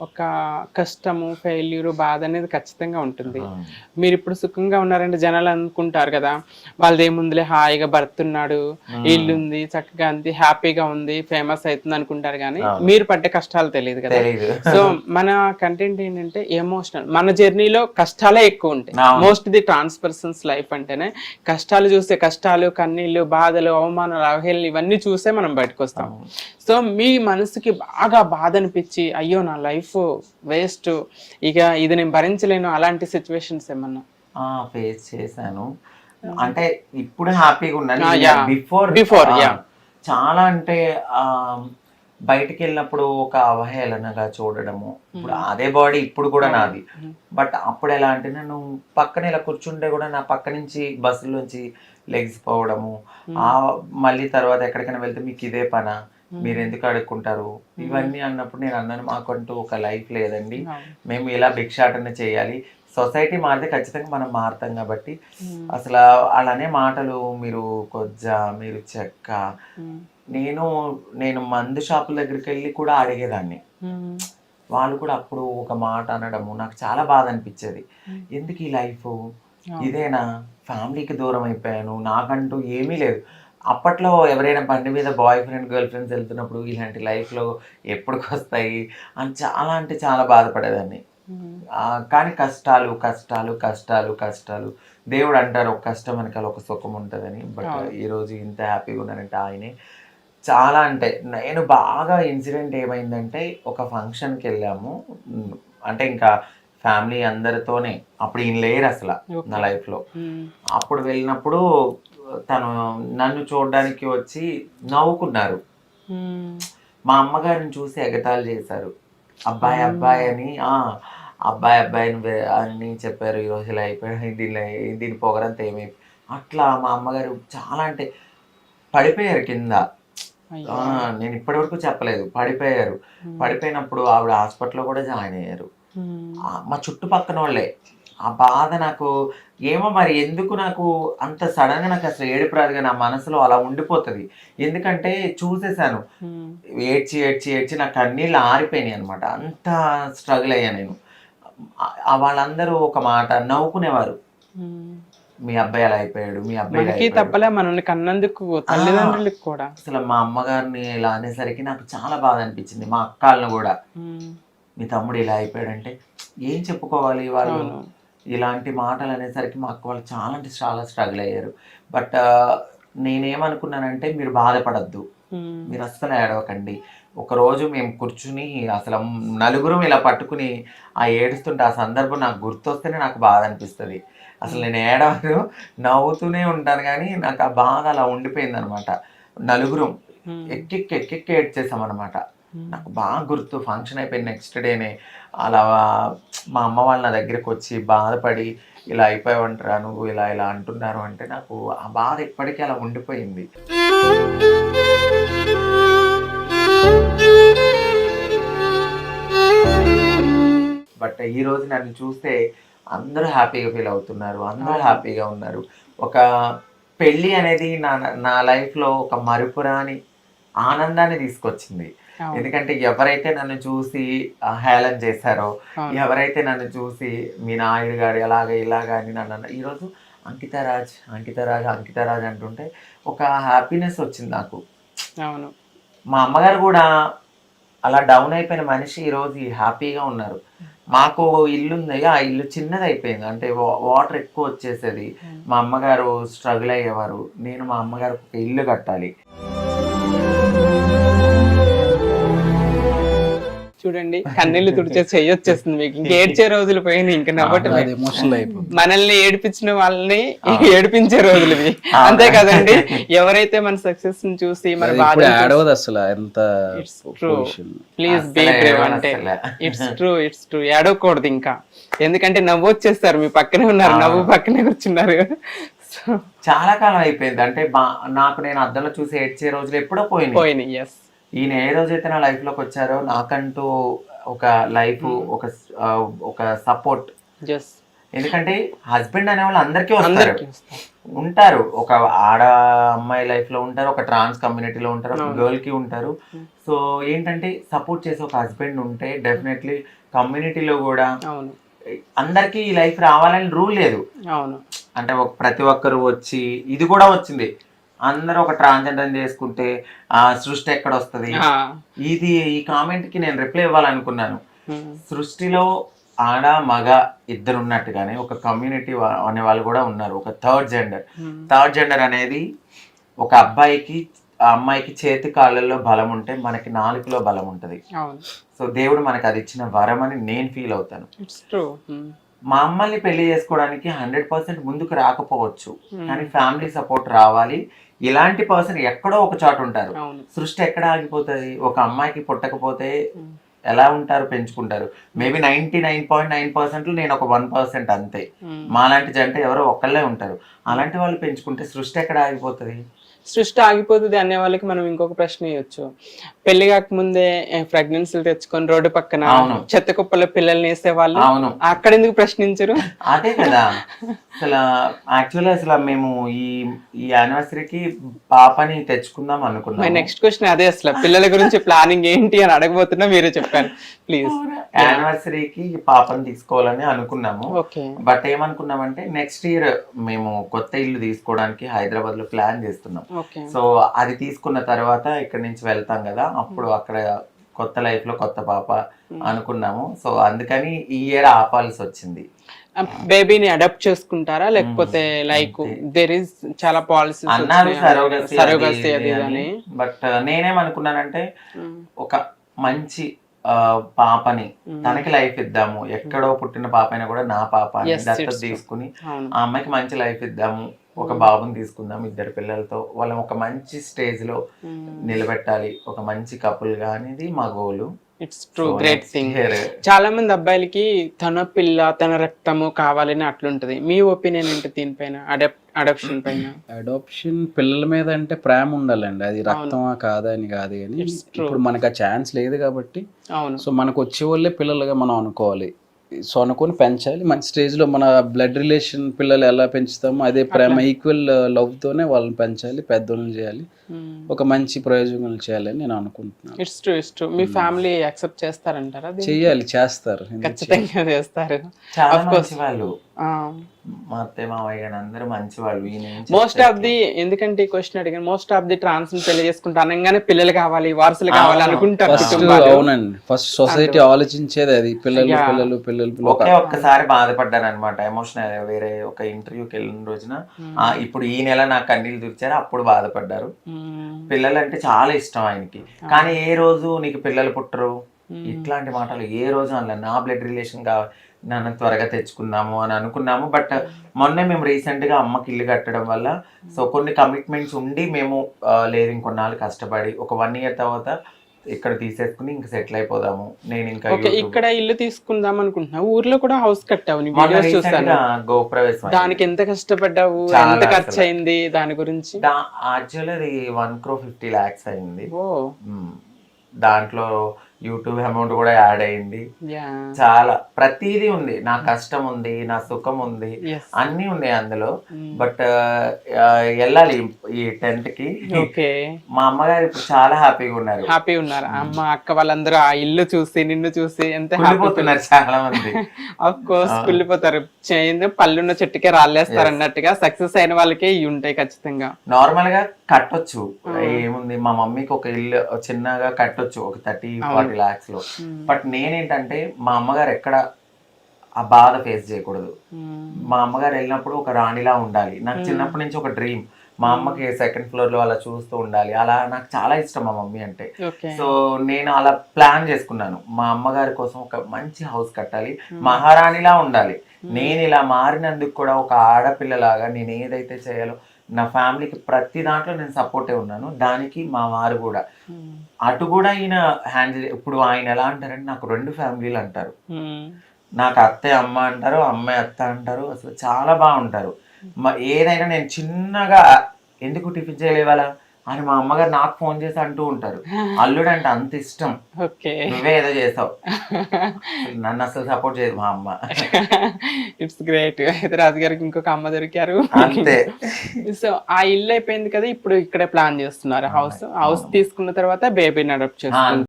ఒక కష్టము ఫెయిల్యూర్ బాధ అనేది ఖచ్చితంగా ఉంటుంది. మీరు ఇప్పుడు సుఖంగా ఉన్నారంటే జనాలు అనుకుంటారు కదా వాళ్ళది ఏముందిలే హాయిగా భర్త ఉన్నాడు ఇల్లు ఉంది చక్కగా ఉంది హ్యాపీగా ఉంది ఫేమస్ అవుతుంది అనుకుంటారు కానీ మీరు పడ్డ కష్టాలు తెలియదు కదా. సో మన కంటెంట్ ఏంటంటే ఎమోషనల్ మన జర్నీలో కష్టాలే ఎక్కువ ఉంటాయి. Most the trans persons life అంటేనే కష్టాలు చూస్తే కష్టాలు కన్నీళ్ళు బాధలు అవమానాలు అవహేళన ఇవన్నీ చూసే మనం బయటకు వస్తాం సో మీ మనసుకి బాగా బాధ అనిపించి అయ్యో నా లైఫ్ వేస్ట్. ఇక ఇది నేను భరించలేను అలాంటి సిచ్యువేషన్స్ ఏమన్నా? ఫేస్ చేశాను. అంటే ఇప్పుడు హ్యాపీగా ఉన్నాను. Before yeah. చాలా అంటే బయటికి వెళ్ళినప్పుడు ఒక అవహేళనగా చూడడము. ఇప్పుడు అదే బాడీ ఇప్పుడు కూడా నాది. బట్ అప్పుడు ఎలా అంటే నేను పక్కన ఇలా కూర్చుంటే కూడా నా పక్క నుంచి బస్సులోంచి లెగ్స్ పోవడము. ఆ మళ్ళీ తర్వాత ఎక్కడికైనా వెళ్తే మీకు ఇదే పనా? మీరు ఎందుకు అడుక్కుంటారు? ఇవన్నీ అన్నప్పుడు నేను అన్నాను మాకంటూ ఒక లైఫ్ లేదండి. మేము ఇలా భిక్షాటన చేయాలి. సొసైటీ మారితే ఖచ్చితంగా మనం మారుతాం కాబట్టి అసలు అలానే మాటలు మీరు కొజ్జ మీరు చెక్క. నేను నేను మందు షాపుల దగ్గరికి వెళ్ళి కూడా అడిగేదాన్ని. వాళ్ళు కూడా అప్పుడు ఒక మాట అనడము నాకు చాలా బాధ అనిపించేది. ఎందుకు ఈ లైఫ్? ఇదేనా? ఫ్యామిలీకి దూరం అయిపోయాను. నాకంటూ ఏమీ లేదు. అప్పట్లో ఎవరైనా బండి మీద బాయ్ ఫ్రెండ్ గర్ల్ ఫ్రెండ్స్ వెళ్తున్నప్పుడు ఇలాంటి లైఫ్లో ఎప్పటికి వస్తాయి అని చాలా అంటే చాలా బాధపడేదాన్ని. కానీ కష్టాలు కష్టాలు కష్టాలు కష్టాలు. దేవుడు అంటారు ఒక కష్టం వెనకాల ఒక సుఖం ఉంటుందని. బట్ ఈరోజు ఇంత హ్యాపీగా ఉన్నానంటే ఆయనే. చాలా అంటే నేను బాగా ఇన్సిడెంట్ ఏమైందంటే ఒక ఫంక్షన్కి వెళ్ళాము. అంటే ఇంకా ఫ్యామిలీ అందరితోనే అప్పుడు ఈయన లేరు అసలు నా లైఫ్లో. అప్పుడు వెళ్ళినప్పుడు తను నన్ను చూడడానికి వచ్చి నవ్వుకున్నారు. మా అమ్మగారిని చూసి ఎగతాళి చేశారు. అబ్బాయి అబ్బాయి అని ఆ అబ్బాయి అబ్బాయిని అని చెప్పారు. ఈరోజు ఇలా అయిపోయాడు దీని దీని పొగరంతా ఏమై అట్లా మా అమ్మగారు చాలా అంటే పడిపోయారు కింద. నేను ఇప్పటి వరకు చెప్పలేదు. పడిపోయారు. పడిపోయినప్పుడు ఆవిడ హాస్పిటల్లో కూడా జాయిన్ అయ్యారు. మా చుట్టుపక్కన వాళ్ళే. ఆ బాధ నాకు ఏమో మరి ఎందుకు నాకు అంత సడన్గా నాకు అసలు ఏడుపు రాదుగా నా మనసులో అలా ఉండిపోతుంది. ఎందుకంటే చూసేసాను ఏడ్చి ఏడ్చి ఏడ్చి నా కన్నీళ్ళు ఆరిపోయినాయి అనమాట అంత స్ట్రగుల్ అయ్యా నేను. వాళ్ళందరూ ఒక మాట నవ్వుకునేవారు. మీ అబ్బాయి అలా అయిపోయాడు మీ అబ్బాయి. తప్పలే మనల్ని కన్నందుకు తల్లిదండ్రులకు కూడా. అసలు మా అమ్మగారిని ఇలా అనేసరికి నాకు చాలా బాధ అనిపించింది మా అక్కలను కూడా. మీ తమ్ముడు ఇలా అయిపోయాడంటే ఏం చెప్పుకోవాలి వాళ్ళు. ఇలాంటి మాటలు అనేసరికి మా అక్క వాళ్ళు చాలా అంటే చాలా స్ట్రగుల్ అయ్యారు. బట్ నేనేమనుకున్నానంటే మీరు బాధపడద్దు. మీరు అస్సలు ఏడవకండి. ఒకరోజు మేము కూర్చుని అసలు నలుగురం ఇలా పట్టుకుని ఆ ఏడుస్తుంటే ఆ సందర్భం నాకు గుర్తొస్తేనే నాకు బాధ అనిపిస్తుంది. అసలు నేను ఏడవను నవ్వుతూనే ఉంటాను కానీ నాకు ఆ బాధ అలా ఉండిపోయింది అనమాట నలుగురం. ఎక్కెక్కి ఎక్కెక్కి ఏడ్చేసాం అనమాట నాకు బాగా గుర్తు. ఫంక్షన్ అయిపోయిన నెక్స్ట్ డేనే అలా మా అమ్మ వాళ్ళ నా దగ్గరికి వచ్చి బాధపడి ఇలా అయిపోయావంటారా నువ్వు ఇలా ఇలా అంటున్నారు అంటే నాకు ఆ బాధ ఇప్పటికీ అలా ఉండిపోయింది. బట్ ఈ రోజు నన్ను చూస్తే అందరూ హ్యాపీగా ఫీల్ అవుతున్నారు అందరూ హ్యాపీగా ఉన్నారు. ఒక పెళ్ళి అనేది నా నా లైఫ్లో ఒక మరుపురాని ఆనందాన్ని తీసుకొచ్చింది. ఎందుకంటే ఎవరైతే నన్ను చూసి హేళన చేశారో. ఎవరైతే నన్ను చూసి మీ నాయుడు గారు ఎలాగ ఇలాగ అని నన్ను ఈరోజు అంకితరాజ్ అంకితరాజ్ అంకితరాజ్ అంటుంటే ఒక హ్యాపీనెస్ వచ్చింది నాకు. అవును. మా అమ్మగారు కూడా అలా డౌన్ అయిపోయిన మనిషి ఈరోజు హ్యాపీగా ఉన్నారు. మాకు ఇల్లు ఉంది. ఆ ఇల్లు చిన్నది అయిపోయింది. అంటే వాటర్ ఎక్కువ వచ్చేసేది. మా అమ్మగారు స్ట్రగుల్ అయ్యేవారు. నేను మా అమ్మగారికి ఒక ఇల్లు కట్టాలి. చూడండి కన్నీళ్ళు తుడిచే చెయ్యొచ్చేస్తుంది మీకు. ఇంక ఏడ్చే రోజులు పోయినాయి ఇంకా అయిపోయింది మనల్ని ఏడిపించిన వాళ్ళని ఏడిపించే రోజులు ఇవి. అంతే కదండి ఎవరైతే మన సక్సెస్ని చూసి మన బాధ అసలు ఎంత. ప్లీజ్ బీ బ్రేవ్ అంటే. ఇట్స్ ట్రూ ఇట్స్ ట్రూ ఏడవకూడదు ఇంకా. ఎందుకంటే నవ్వు వచ్చేస్తారు మీ పక్కనే ఉన్నారు నవ్వు పక్కనే కూర్చున్నారు. చాలా కాలం అయిపోయింది. అంటే నాకు నేను అద్దంలో చూసి ఏడ్చే రోజులు ఎప్పుడో పోయినాయి. పోయినాయి ఎస్ ఈయన ఏ రోజైతే నా లైఫ్లోకి వచ్చారో నాకంటూ ఒక లైఫ్ ఒక ఆ, ఒక సపోర్ట్ ఎందుకంటే హస్బెండ్ అనే వాళ్ళు అందరికీ వస్తారు. ఉంటారు. ఒక ఆడ అమ్మాయి లైఫ్లో ఉంటారు ఒక ట్రాన్స్ కమ్యూనిటీలో ఉంటారు ఒక గర్ల్కి ఉంటారు. సో ఏంటంటే సపోర్ట్ చేసే ఒక హస్బెండ్ ఉంటే డెఫినెట్లీ కమ్యూనిటీలో కూడా అందరికీ ఈ లైఫ్ రావాలని రూల్ లేదు. అవును. అంటే ఒక ప్రతి ఒక్కరు వచ్చి ఇది కూడా వచ్చింది. అందరూ ఒక ట్రాన్స్జెండర్ చేసుకుంటే ఆ సృష్టి ఎక్కడ వస్తుంది. ఇది ఈ కామెంట్కి నేను రిప్లై ఇవ్వాలనుకున్నాను. సృష్టిలో ఆడ మగ ఇద్దరు ఉన్నట్టుగానే ఒక కమ్యూనిటీ అనే వాళ్ళు కూడా ఉన్నారు. ఒక థర్డ్ జెండర్. థర్డ్ జెండర్ అనేది ఒక అబ్బాయికి ఆ అమ్మాయికి చేతి కాళ్ళల్లో బలం ఉంటే మనకి నాలుగులో బలం ఉంటది. సో దేవుడు మనకి అది ఇచ్చిన వరం అని నేను ఫీల్ అవుతాను. మా అమ్మల్ని పెళ్ళి చేసుకోవడానికి హండ్రెడ్ పర్సెంట్ ముందుకు రాకపోవచ్చు. కానీ ఫ్యామిలీ సపోర్ట్ రావాలి. ఇలాంటి పర్సన్ ఎక్కడో ఒక చోట ఉంటారు. సృష్టి ఎక్కడ ఆగిపోతుంది? ఒక అమ్మాయికి పుట్టకపోతే ఎలా ఉంటారు? పెంచుకుంటారు. Maybe ninety nine point nine percent నేను ఒక వన్ పర్సెంట్ అంతే. మాలాంటి జంట ఎవరో ఒక్కళ్ళే ఉంటారు. అలాంటి వాళ్ళు పెంచుకుంటే సృష్టి ఎక్కడ ఆగిపోతుంది? సృష్టి ఆగిపోతుంది అనే వాళ్ళకి మనం ఇంకొక ప్రశ్న ఇవ్వచ్చు పెళ్ళి కాకముందే ప్రెగ్నెన్సీలు తెచ్చుకొని రోడ్డు పక్కన. చెత్త కుప్పలో పిల్లల్ని వేసే వాళ్ళు అవును. అక్కడ ఎందుకు ప్రశ్నించరు? అదే కదా. అసలు యాక్చువల్లీ అసలు మేము ఈ ఈ యానివర్సరీకి పాపని తెచ్చుకుందాం అనుకున్నాం నెక్స్ట్ క్వశ్చన్ అదే అసలు. పిల్లల గురించి ప్లానింగ్ ఏంటి అని అడగబోతున్నా మీరే చెప్పారు. ప్లీజ్ యానివర్సరీకి పాపని తీసుకోవాలని అనుకున్నాము. బట్ ఏమనుకున్నామంటే నెక్స్ట్ ఇయర్ మేము కొత్త ఇల్లు తీసుకోవడానికి హైదరాబాద్లో ప్లాన్ చేస్తున్నాం. సో అది తీసుకున్న తర్వాత ఇక్కడ నుంచి వెళ్తాం కదా అప్పుడు అక్కడ కొత్త లైఫ్లో కొత్త పాప అనుకున్నాము. సో అందుకని ఈ ఇయర్ ఆపాల్సి వచ్చింది. బేబీని అడాప్ట్ చేసుకుంటారా? లేకపోతే లైక్ దేర్ ఇస్ చాలా పాలసీస్ అన్నారు సరోగసి అది అని. బట్ నేనేమనుకున్నానంటే ఒక మంచి పాపని తనకి లైఫ్ ఇద్దాము. ఎక్కడో పుట్టిన పాప అయినా కూడా నా పాప దత్తత. తీసుకుని ఆ అమ్మాయికి మంచి లైఫ్ ఇద్దాము. ఒక బాబుని తీసుకుందాం ఇద్దరు పిల్లలతో. వాళ్ళని ఒక మంచి స్టేజ్లో నిలబెట్టాలి. ఒక మంచి కపుల్గా అనేది మా goal it's true great thing చాలా మంది అబ్బాయిలకి తన పిల్ల తన రక్తము కావాలని అట్లుంటది. మీ ఒపీనియన్ ఏంటి దీనిపైన? అడాప్ అడాప్షన్ పైన. అడాప్షన్ పిల్లల మీద అంటే ప్రేమ ఉండాలండి. అది రక్తమా కాదా అని కాదు కానీ ఇప్పుడు మనకు ఆ ఛాన్స్ లేదు కాబట్టి అవును. సో మనకు వచ్చే వాళ్ళే పిల్లలుగా మనం అనుకోవాలి. సో అనుకొని పెంచాలి. మంచి స్టేజ్లో మన బ్లడ్ రిలేషన్ పిల్లలు ఎలా పెంచుతామో అదే ప్రేమ ఈక్వల్ లవ్తోనే వాళ్ళని పెంచాలి పెద్దోళ్ళని చేయాలి. ఒక మంచి ప్రయోజనాలు చేయాలని నేను అనుకుంటున్నాను. ఇట్స్ ట్రూ ఇట్స్ ట్రూ మీ ఫ్యామిలీ యాక్సెప్ట్ చేస్తారంటారా? చేయాలి చేస్తారు. ఖచ్చితంగా చేస్తారు. చాలా మంచి వాళ్ళు ఆ. మా అత్తయ్య మావయ్య గారు అందరూ మంచి వాళ్ళు మోస్ట్ ఆఫ్ ది ఎందుకంటే ఈ క్వశ్చన్ అడిగాను మోస్ట్ ఆఫ్ ది ట్రాన్స్ పెళ్ళి చేసుకుంటా అనగానే పిల్లలు కావాలి వారసులు కావాలి అనుకుంటారు అవునండి. ఫస్ట్ సొసైటీ ఆలోచించేది అది. పిల్లలు. పిల్లలు పిల్లలు ఒకే ఒక్కసారి బాధపడ్డాను అనమాట ఎమోషనల్ వేరే ఒక ఇంటర్వ్యూకి వెళ్ళిన రోజున ఆ, ఇప్పుడు ఈ నెల నాకు కన్నీళ్ళు తుడిచారు అప్పుడు బాధపడ్డారు. పిల్లలు అంటే చాలా ఇష్టం ఆయనకి. కానీ ఏ రోజు నీకు పిల్లలు పుట్టరు? ఇట్లాంటి మాటలు ఏ రోజు అనలే. నా బ్లడ్ రిలేషన్ కావాలి నన్ను త్వరగా తెచ్చుకుందాము అని అనుకున్నాము. బట్ మొన్నే మేము రీసెంట్గా అమ్మకి ఇల్లు కట్టడం వల్ల సో కొన్ని కమిట్మెంట్స్ ఉండి మేము లేదు ఇంకొన్నాళ్ళు కష్టపడి ఒక వన్ ఇయర్ తర్వాత ఇక్కడ తీసేసుకుని ఇంకా సెటిల్ అయిపోదాము నేను ఇంకా ఓకే ఇక్కడ ఇల్లు తీసుకుందాం అనుకుంటున్నా ఊర్లో కూడా హౌస్ కట్టావు నీ మొన్న వీడియోస్ recent చూస్తాను గా గృహప్రవేశం అయింది. దానికి ఎంత కష్టపడ్డావు ఎంత ఖర్చు. అయింది దాని గురించి యాక్చువల్లీ అది వన్ క్రో ఫిఫ్టీ ల్యాక్స్ అయింది ఓ. దాంట్లో యూట్యూబ్ అమౌంట్ కూడా యాడ్ అయింది. చాలా ప్రతిదీ ఉంది. నా కష్టం ఉంది నా సుఖం ఉంది. అన్నీ ఉన్నాయి అందులో. బట్ వెళ్ళాలి ఈ టెంట్కి. మా అమ్మగారు ఇప్పుడు చాలా హ్యాపీగా ఉన్నారు. హ్యాపీ ఉన్నారు? అమ్మ అక్క వాళ్ళందరూ ఆ ఇల్లు చూసి నిన్ను చూసి ఎంత హ్యాపీ చాలా మంది. Of course కుళ్ళిపోతారు. పళ్ళున్న చెట్టుకే రాళ్ళేస్తారు అన్నట్టుగా సక్సెస్ అయిన వాళ్ళకే ఇవి ఉంటాయి ఖచ్చితంగా. నార్మల్గా కట్టొచ్చు. ఏముంది? మా మమ్మీకి ఒక ఇల్లు చిన్నగా కట్టొచ్చు ఒక థర్టీ ఫార్టీ లాక్స్లో. బట్ నేనేంటంటే మా అమ్మగారు ఎక్కడ ఆ బాధ ఫేస్ చేయకూడదు. మా అమ్మగారు వెళ్ళినప్పుడు ఒక రాణిలా ఉండాలి. నాకు చిన్నప్పటి నుంచి ఒక డ్రీమ్. మా అమ్మకి సెకండ్ ఫ్లోర్లో అలా చూస్తూ ఉండాలి. అలా నాకు చాలా ఇష్టం మా మమ్మీ అంటే. సో నేను అలా ప్లాన్ చేసుకున్నాను. మా అమ్మగారి కోసం ఒక మంచి హౌస్ కట్టాలి. మహారాణిలా ఉండాలి. నేను ఇలా మారినందుకు కూడా ఒక ఆడపిల్లలాగా నేను ఏదైతే చేయాలో నా ఫ్యామిలీకి ప్రతి దాంట్లో నేను సపోర్టే ఉన్నాను. దానికి మా వారు కూడా. అటు కూడా ఈయన హ్యాండిల్ ఇప్పుడు ఆయన ఎలా అంటారంటే నాకు రెండు ఫ్యామిలీలు అంటారు. నాకు అత్తే అమ్మ అంటారు అమ్మాయి అత్త అంటారు. అసలు చాలా బాగుంటారు. మ- ఏదైనా నేను చిన్నగా ఎందుకు టిఫిన్ చేయలేవాలా? అని మా అమ్మగారు నాకు ఫోన్ చేసి అంటూ ఉంటారు. అల్లుడు అంటే అంత ఇష్టం. ఓకే. నువ్వే ఏదో చేసావు. నన్ను అసలు సపోర్ట్ చేయదు మా అమ్మ. ఇట్స్ గ్రేట్ అయితే రాజుగారికి ఇంకొక అమ్మ దొరికారు. అంతే. సో ఆ ఇల్లు అయిపోయింది కదా ఇప్పుడు ఇక్కడే ప్లాన్ చేస్తున్నారు. హౌస్ హౌస్ తీసుకున్న తర్వాత బేబీని అడాప్ట్ చేస్తున్నారు